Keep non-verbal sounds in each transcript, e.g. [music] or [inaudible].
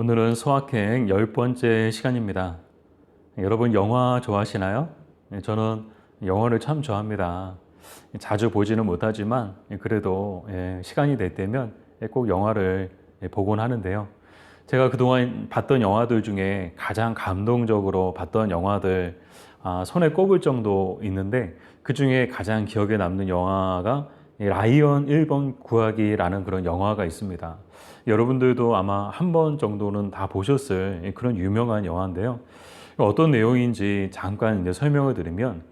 오늘은 소확행 열 번째 시간입니다. 여러분 영화 좋아하시나요? 네, 저는 영화를 참 좋아합니다. 자주 보지는 못하지만 그래도 예, 시간이 될 때면 꼭 영화를 보곤 하는데요. 제가 그동안 봤던 영화들 중에 가장 감동적으로 봤던 영화들 아, 손에 꼽을 정도 있는데 그 중에 가장 기억에 남는 영화가 라이언 1번 구하기라는 그런 영화가 있습니다. 여러분들도 아마 한 번 정도는 다 보셨을 그런 유명한 영화인데요. 어떤 내용인지 잠깐 이제 설명을 드리면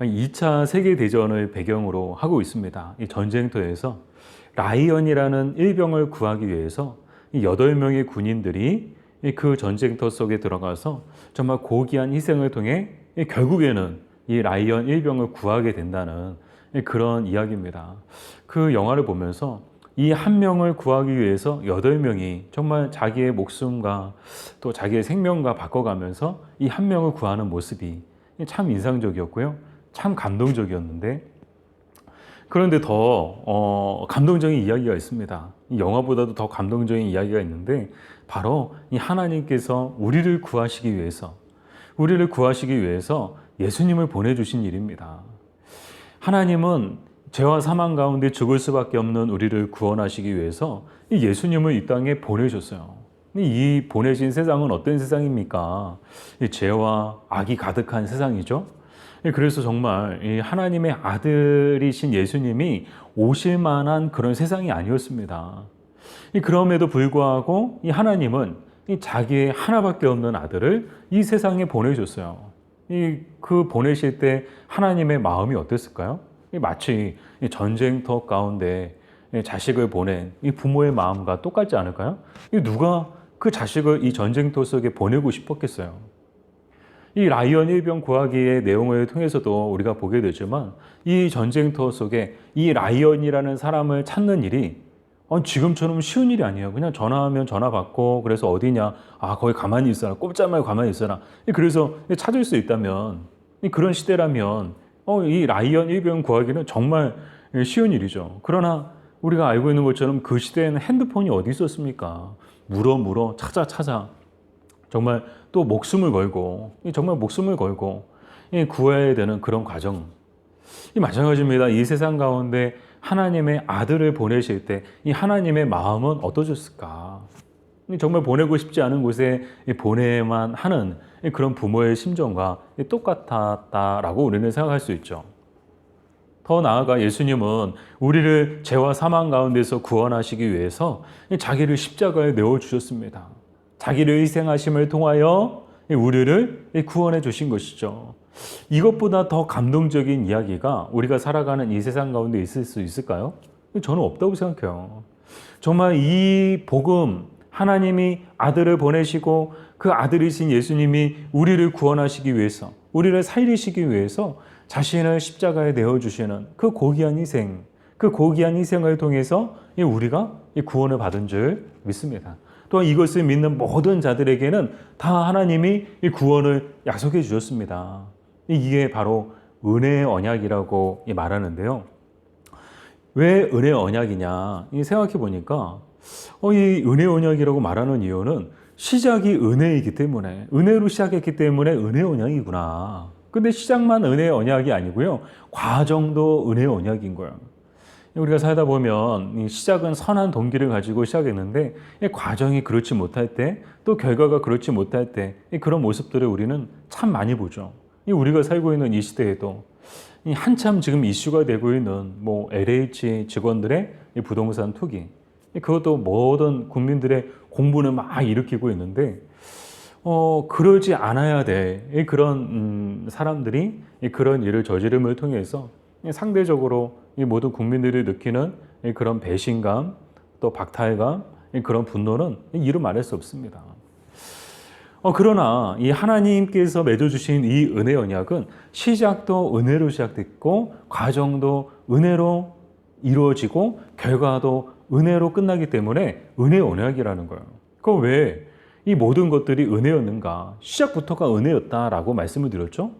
2차 세계대전을 배경으로 하고 있습니다. 이 전쟁터에서 라이언이라는 일병을 구하기 위해서 8명의 군인들이 그 전쟁터 속에 들어가서 정말 고귀한 희생을 통해 결국에는 이 라이언 일병을 구하게 된다는 그런 이야기입니다. 그 영화를 보면서 이 한 명을 구하기 위해서 여덟 명이 정말 자기의 목숨과 또 자기의 생명과 바꿔가면서 이 한 명을 구하는 모습이 참 인상적이었고요. 참 감동적이었는데 그런데 더 어, 감동적인 이야기가 있습니다. 이 영화보다도 더 감동적인 이야기가 있는데 바로 이 하나님께서 우리를 구하시기 위해서 우리를 구하시기 위해서 예수님을 보내주신 일입니다. 하나님은 죄와 사망 가운데 죽을 수밖에 없는 우리를 구원하시기 위해서 이 예수님을 이 땅에 보내셨어요. 이 보내신 세상은 어떤 세상입니까? 이 죄와 악이 가득한 세상이죠. 그래서 정말 이 하나님의 아들이신 예수님이 오실 만한 그런 세상이 아니었습니다. 그럼에도 불구하고 이 하나님은 이 자기의 하나밖에 없는 아들을 이 세상에 보내셨어요. 이 그 보내실 때 하나님의 마음이 어땠을까요? 마치 전쟁터 가운데 자식을 보낸 이 부모의 마음과 똑같지 않을까요? 누가 그 자식을 이 전쟁터 속에 보내고 싶었겠어요? 이 라이언 일병 구하기의 내용을 통해서도 우리가 보게 되지만 이 전쟁터 속에 이 라이언이라는 사람을 찾는 일이 어, 지금처럼 쉬운 일이 아니에요. 그냥 전화하면 전화 받고 그래서 어디냐? 아 거기 가만히 있어라. 꼼짝 말고 가만히 있어라. 그래서 찾을 수 있다면 그런 시대라면 어, 이 라이언 일병 구하기는 정말 쉬운 일이죠. 그러나 우리가 알고 있는 것처럼 그 시대에는 핸드폰이 어디 있었습니까? 물어 물어 찾아 찾아 정말 또 목숨을 걸고 정말 목숨을 걸고 구해야 되는 그런 과정. 이 마찬가지입니다. 이 세상 가운데 하나님의 아들을 보내실 때 이 하나님의 마음은 어떠셨을까? 정말 보내고 싶지 않은 곳에 보내만 하는 그런 부모의 심정과 똑같았다라고 우리는 생각할 수 있죠. 더 나아가 예수님은 우리를 죄와 사망 가운데서 구원하시기 위해서 자기를 십자가에 내어 주셨습니다. 자기를 희생하심을 통하여 우리를 구원해 주신 것이죠. 이것보다 더 감동적인 이야기가 우리가 살아가는 이 세상 가운데 있을 수 있을까요? 저는 없다고 생각해요. 정말 이 복음, 하나님이 아들을 보내시고 그 아들이신 예수님이 우리를 구원하시기 위해서, 우리를 살리시기 위해서 자신을 십자가에 내어주시는 그 고귀한 희생, 그 고귀한 희생을 통해서 우리가 구원을 받은 줄 믿습니다. 또한 이것을 믿는 모든 자들에게는 다 하나님이 구원을 약속해 주셨습니다. 이게 바로 은혜의 언약이라고 말하는데요. 왜 은혜의 언약이냐? 생각해 보니까 어, 이 은혜 언약이라고 말하는 이유는 시작이 은혜이기 때문에 은혜로 시작했기 때문에 은혜 언약이구나. 근데 시작만 은혜 언약이 아니고요. 과정도 은혜 언약인 거예요. 우리가 살다 보면 시작은 선한 동기를 가지고 시작했는데 과정이 그렇지 못할 때 또 결과가 그렇지 못할 때 그런 모습들을 우리는 참 많이 보죠. 우리가 살고 있는 이 시대에도 한참 지금 이슈가 되고 있는 뭐 LH 직원들의 부동산 투기 그것도 모든 국민들의 공분을 막 일으키고 있는데 어 그러지 않아야 돼 그런 음, 사람들이 그런 일을 저지름을 통해서 상대적으로 이 모든 국민들이 느끼는 그런 배신감 또 박탈감 그런 분노는 이루 말할 수 없습니다. 어, 그러나 이 하나님께서 맺어주신 이 은혜 언약은 시작도 은혜로 시작됐고 과정도 은혜로 이루어지고 결과도 은혜로 끝나기 때문에 은혜 언약이라는 거예요. 그 왜 이 모든 것들이 은혜였는가? 시작부터가 은혜였다라고 말씀을 드렸죠.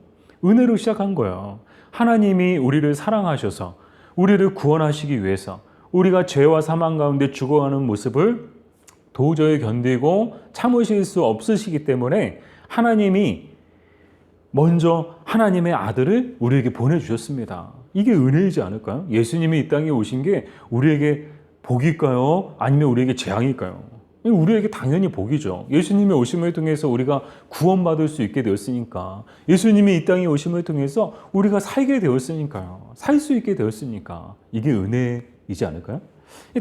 은혜로 시작한 거예요. 하나님이 우리를 사랑하셔서 우리를 구원하시기 위해서 우리가 죄와 사망 가운데 죽어가는 모습을 도저히 견디고 참으실 수 없으시기 때문에 하나님이 먼저 하나님의 아들을 우리에게 보내주셨습니다. 이게 은혜이지 않을까요? 예수님이 이 땅에 오신 게 우리에게 복일까요? 아니면 우리에게 재앙일까요? 우리에게 당연히 복이죠. 예수님의 오심을 통해서 우리가 구원받을 수 있게 되었으니까. 예수님이 이 땅에 오심을 통해서 우리가 살게 되었으니까요. 살 수 있게 되었으니까. 이게 은혜 이지 않을까요?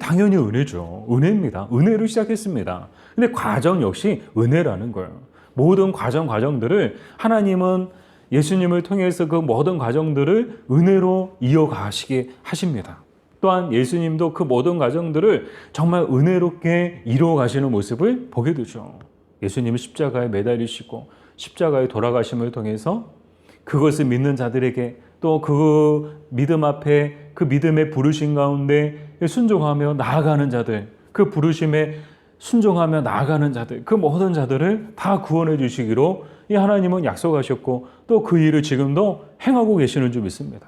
당연히 은혜죠. 은혜입니다. 은혜로 시작했습니다. 근데 과정 역시 은혜라는 거예요. 모든 과정, 과정들을 하나님은 예수님을 통해서 그 모든 과정들을 은혜로 이어가시게 하십니다. 또한 예수님도 그 모든 과정들을 정말 은혜롭게 이루어 가시는 모습을 보게 되죠. 예수님은 십자가에 매달리시고 십자가에 돌아가심을 통해서 그것을 믿는 자들에게 또 그 믿음 앞에 그 믿음의 부르심 가운데 순종하며 나아가는 자들, 그 부르심에 순종하며 나아가는 자들, 그 모든 자들을 다 구원해 주시기로 이 하나님은 약속하셨고 또 그 일을 지금도 행하고 계시는 줄 믿습니다.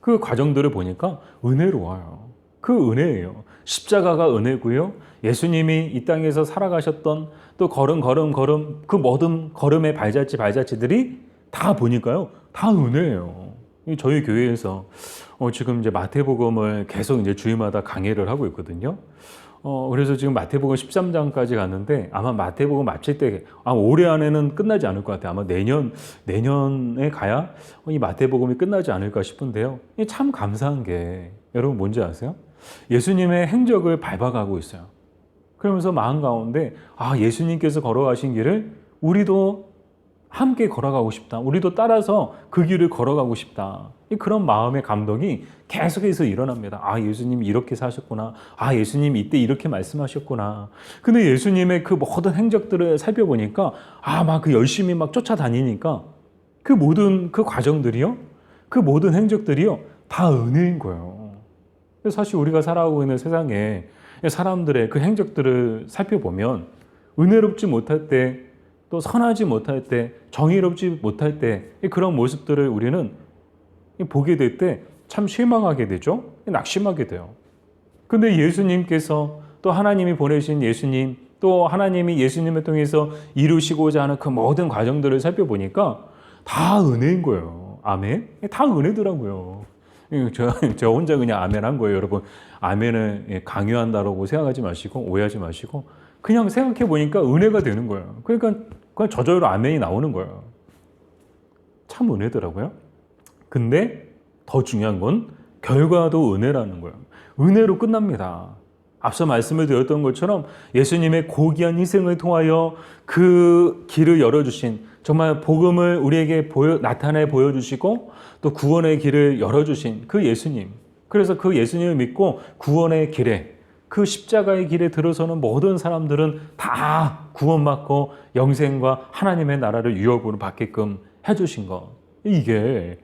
그 과정들을 보니까 은혜로워요. 그 은혜예요. 십자가가 은혜고요. 예수님이 이 땅에서 살아가셨던 또 걸음 걸음 걸음 그 모든 걸음의 발자취 발자취들이 다 보니까요. 다 은혜예요. 저희 교회에서 어, 지금 이제 마태복음을 계속 이제 주일마다 강의를 하고 있거든요. 어, 그래서 지금 마태복음 13장까지 갔는데 아마 마태복음 마칠 때, 아, 올해 안에는 끝나지 않을 것 같아요. 아마 내년, 내년에 가야 이 마태복음이 끝나지 않을까 싶은데요. 참 감사한 게, 여러분 뭔지 아세요? 예수님의 행적을 밟아가고 있어요. 그러면서 마음 가운데, 아, 예수님께서 걸어가신 길을 우리도 함께 걸어가고 싶다. 우리도 따라서 그 길을 걸어가고 싶다. 그런 마음의 감동이 계속해서 일어납니다. 아, 예수님이 이렇게 사셨구나. 아, 예수님이 이때 이렇게 말씀하셨구나. 근데 예수님의 그 모든 행적들을 살펴보니까, 아, 막 그 열심히 막 쫓아다니니까 그 모든 그 과정들이요. 그 모든 행적들이요. 다 은혜인 거예요. 사실 우리가 살아가고 있는 세상에 사람들의 그 행적들을 살펴보면 은혜롭지 못할 때 또 선하지 못할 때 정의롭지 못할 때 그런 모습들을 우리는 보게 될 때 참 실망하게 되죠. 낙심하게 돼요. 근데 예수님께서 또 하나님이 보내신 예수님 또 하나님이 예수님을 통해서 이루시고자 하는 그 모든 과정들을 살펴보니까 다 은혜인 거예요. 아멘? 다 은혜더라고요. 저, 저 혼자 그냥 아멘 한 거예요, 여러분. 아멘을 강요한다라고 생각하지 마시고, 오해하지 마시고, 그냥 생각해 보니까 은혜가 되는 거예요. 그러니까 그냥 저절로 아멘이 나오는 거예요. 참 은혜더라고요. 근데 더 중요한 건 결과도 은혜라는 거예요. 은혜로 끝납니다. 앞서 말씀을 드렸던 것처럼 예수님의 고귀한 희생을 통하여 그 길을 열어주신 정말 복음을 우리에게 보여, 나타내 보여주시고 또 구원의 길을 열어주신 그 예수님. 그래서 그 예수님을 믿고 구원의 길에 그 십자가의 길에 들어서는 모든 사람들은 다 구원받고 영생과 하나님의 나라를 유업으로 받게끔 해주신 것. 이게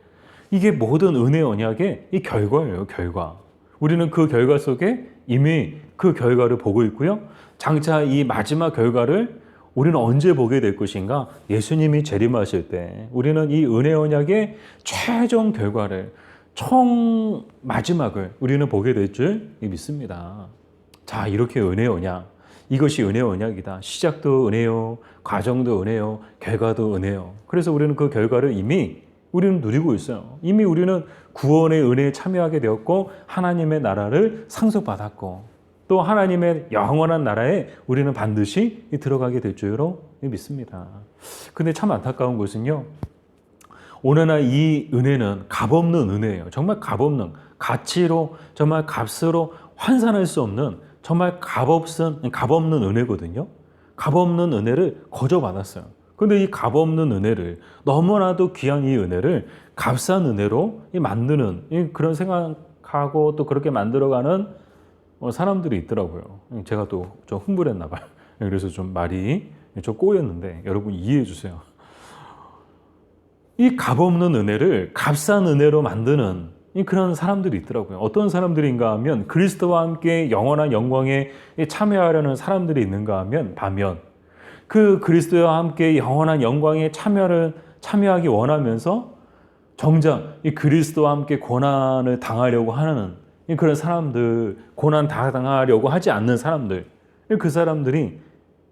이게 모든 은혜 언약의 이 결과예요, 결과. 우리는 그 결과 속에 이미 그 결과를 보고 있고요. 장차 이 마지막 결과를 우리는 언제 보게 될 것인가? 예수님이 재림하실 때 우리는 이 은혜 언약의 최종 결과를 총 마지막을 우리는 보게 될 줄 믿습니다. 자, 이렇게 은혜 언약. 이것이 은혜 언약이다. 시작도 은혜요, 과정도 은혜요, 결과도 은혜요. 그래서 우리는 그 결과를 이미 우리는 누리고 있어요. 이미 우리는 구원의 은혜에 참여하게 되었고 하나님의 나라를 상속받았고 또 하나님의 영원한 나라에 우리는 반드시 들어가게 될 줄로 믿습니다. 근데 참 안타까운 것은요. 오늘날 이 은혜는 값없는 은혜예요. 정말 값없는 가치로 정말 값으로 환산할 수 없는 정말 값없은 값없는 은혜거든요. 값없는 은혜를 거저 받았어요. 근데 이 값없는 은혜를 너무나도 귀한 이 은혜를 값싼 은혜로 만드는 그런 생각하고 또 그렇게 만들어가는 어, 사람들이 있더라고요. 제가 또 좀 흥분했나 봐요. [laughs] 그래서 좀 말이 좀 꼬였는데 여러분 이해해 주세요. 이 값없는 은혜를 값싼 은혜로 만드는 그런 사람들이 있더라고요. 어떤 사람들인가 하면 그리스도와 함께 영원한 영광에 참여하려는 사람들이 있는가 하면 반면 그 그리스도와 함께 영원한 영광에 참여를 참여하기 원하면서 정작 이 그리스도와 함께 고난을 당하려고 하는 그런 사람들, 고난 당하려고 하지 않는 사람들, 그 사람들이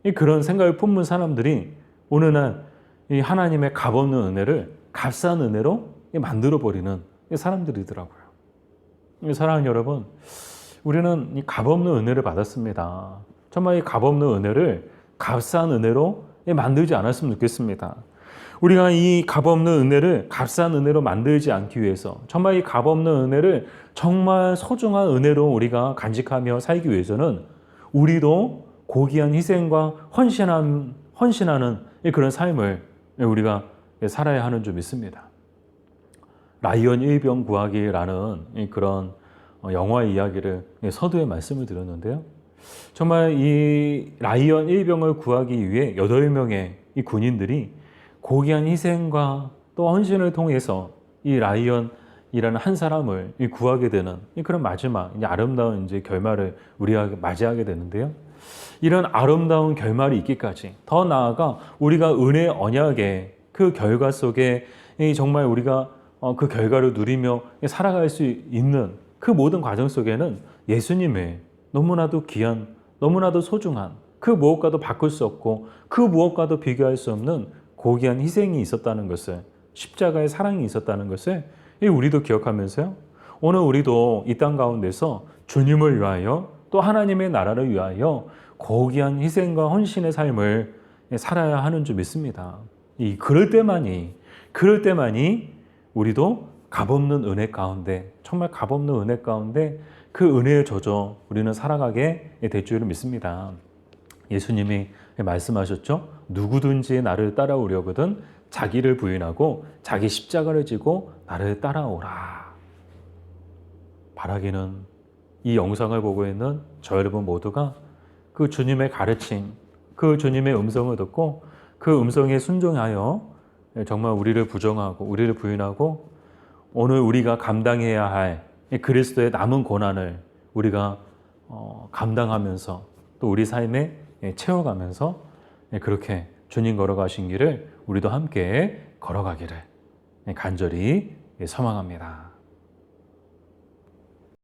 이 그런 생각을 품은 사람들이 어느 날이 하나님의 값없는 은혜를 값싼 은혜로 만들어 버리는 사람들이더라고요. 이 사랑하는 여러분, 우리는 이 값없는 은혜를 받았습니다. 정말 이 값없는 은혜를 값싼 은혜로 만들지 않았으면 좋겠습니다. 우리가 이 값없는 은혜를 값싼 은혜로 만들지 않기 위해서 정말 이 값없는 은혜를 정말 소중한 은혜로 우리가 간직하며 살기 위해서는 우리도 고귀한 희생과 헌신한, 헌신하는 그런 삶을 우리가 살아야 하는 줄 믿습니다. 라이언 일병 구하기라는 그런 영화 이야기를 서두에 말씀을 드렸는데요. 정말 이 라이언 일병을 구하기 위해 여덟 명의 이 군인들이 고귀한 희생과 또 헌신을 통해서 이 라이언이라는 한 사람을 구하게 되는 그런 마지막 아름다운 이제 결말을 우리가 맞이하게 되는데요. 이런 아름다운 결말이 있기까지 더 나아가 우리가 은혜 언약의 그 결과 속에 정말 우리가 어, 그 결과를 누리며 살아갈 수 있는 그 모든 과정 속에는 예수님의 너무나도 귀한, 너무나도 소중한 그 무엇과도 바꿀 수 없고 그 무엇과도 비교할 수 없는 고귀한 희생이 있었다는 것을 십자가의 사랑이 있었다는 것을 우리도 기억하면서요. 오늘 우리도 이 땅 가운데서 주님을 위하여 또 하나님의 나라를 위하여 고귀한 희생과 헌신의 삶을 살아야 하는 줄 믿습니다. 이 그럴 때만이 그럴 때만이 우리도 값없는 은혜 가운데 정말 값없는 은혜 가운데 그 은혜에 젖어 우리는 살아가게 될 줄을 믿습니다. 예수님이 말씀하셨죠. 누구든지 나를 따라오려거든 자기를 부인하고 자기 십자가를 지고 나를 따라오라. 바라기는 이 영상을 보고 있는 저 여러분 모두가 그 주님의 가르침, 그 주님의 음성을 듣고 그 음성에 순종하여 정말 우리를 부정하고 우리를 부인하고 오늘 우리가 감당해야 할 그리스도의 남은 고난을 우리가 어, 감당하면서 또 우리 삶에 채워가면서 그렇게 주님 걸어가신 길을 우리도 함께 걸어가기를 간절히 소망합니다.